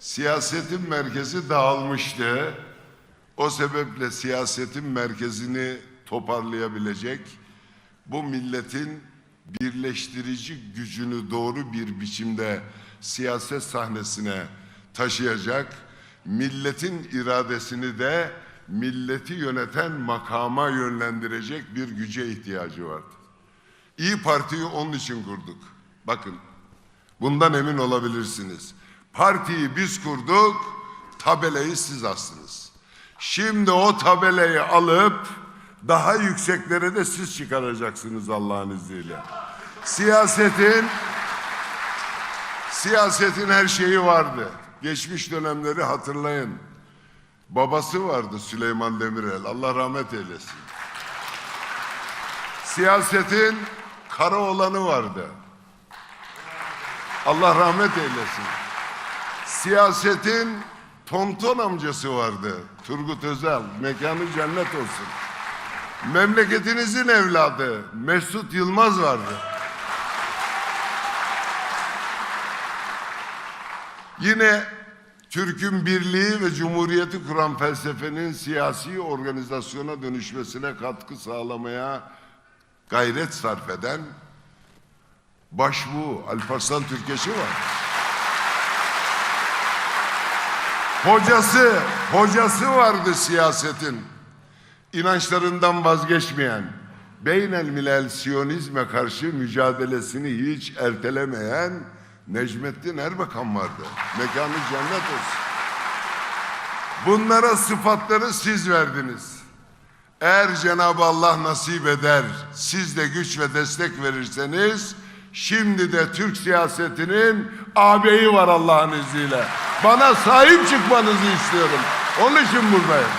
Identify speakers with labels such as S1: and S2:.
S1: Siyasetin merkezi dağılmıştı. O sebeple siyasetin merkezini toparlayabilecek, bu milletin birleştirici gücünü doğru bir biçimde siyaset sahnesine taşıyacak, milletin iradesini de milleti yöneten makama yönlendirecek bir güce ihtiyacı vardı. İyi Parti'yi onun için kurduk. Bakın, bundan emin olabilirsiniz. Partiyi biz kurduk, tabelayı siz astınız. Şimdi o tabelayı alıp daha yükseklere de siz çıkaracaksınız Allah'ın izniyle. Siyasetin siyasetin her şeyi vardı. Geçmiş dönemleri hatırlayın. Babası vardı Süleyman Demirel. Allah rahmet eylesin. Siyasetin kara olanı vardı. Allah rahmet eylesin. Siyasetin tonton amcası vardı. Turgut Özal. Mekanı cennet olsun. Memleketinizin evladı Mesut Yılmaz vardı. Yine Türk'ün birliği ve cumhuriyeti kuran felsefenin siyasi organizasyona dönüşmesine katkı sağlamaya gayret sarf eden başbuğ Alparslan Türkeş'i var. Hocası, hocası vardı siyasetin. İnançlarından vazgeçmeyen, beynel milel siyonizme karşı mücadelesini hiç ertelemeyen Necmettin Erbakan vardı. Mekanı cennet olsun. Bunlara sıfatları siz verdiniz. Eğer Cenab-ı Allah nasip eder, siz de güç ve destek verirseniz, şimdi de Türk siyasetinin ağabeyi var Allah'ın izniyle. Bana sahip çıkmanızı istiyorum. Onun için buradayım.